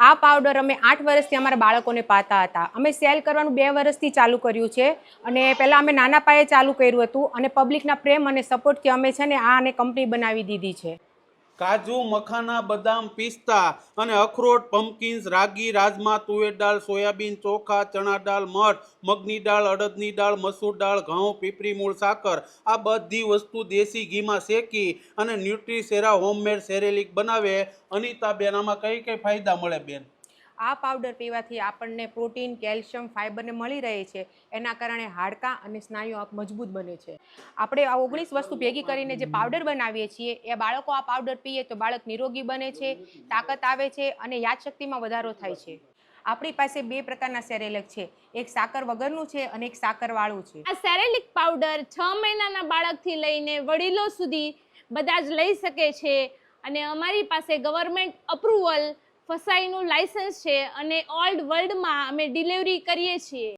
આ પાવડર અમે આઠ વર્ષથી અમારા બાળકોને પાતા હતા. અમે સેલ કરવાનું બે વર્ષથી ચાલુ કર્યું છે અને પહેલાં અમે નાના પાયે ચાલુ કર્યું હતું અને પબ્લિકના પ્રેમ અને સપોર્ટથી અમે છે ને આને કંપની બનાવી દીધી છે. કાજુ, મખાના, બદામ, પિસ્તા અને અખરોટ પમ્પકિન્સ રાગી, રાજમા, તુવેર દાળ, સોયાબીન, ચોખા, ચણા દાળ, મઠ, મગની દાળ, અડદની દાળ, મસૂર દાળ, ઘઉં પીપરી મૂળ, સાકર આ બધી વસ્તુ દેશી ઘીમાં શેકી અને ન્યુટ્રીસેરા હોમમેડ, સેરેલિક બનાવે. અનિતાબેન, આમાં કઈ કઈ ફાયદા મળે બેન? આ પાવડર પીવાથી આપણને પ્રોટીન કેલ્શિયમ ફાઇબરને મળી રહે છે. એના કારણે હાડકાં અને સ્નાયુઓ મજબૂત બને છે. આપણે આ ઓગણીસ વસ્તુ ભેગી કરીને જે પાવડર બનાવીએ છીએ, એ બાળકો આ પાવડર પીએ તો બાળક નિરોગી બને છે, તાકાત આવે છે અને યાદશક્તિમાં વધારો થાય છે. આપણી પાસે બે પ્રકારના સેરેલેક છે. એક સાકર વગરનું છે અને એક સાકરવાળું છે. આ સેરેલિક પાવડર છ મહિનાના બાળકથી લઈને વડીલો સુધી બધા જ લઈ શકે છે અને અમારી પાસે ગવર્મેન્ટ અપ્રુવલ ફસાઈનું લાયસન્સ છે અને ઓલ્ડ વર્લ્ડમાં અમે ડિલિવરી કરીએ છીએ.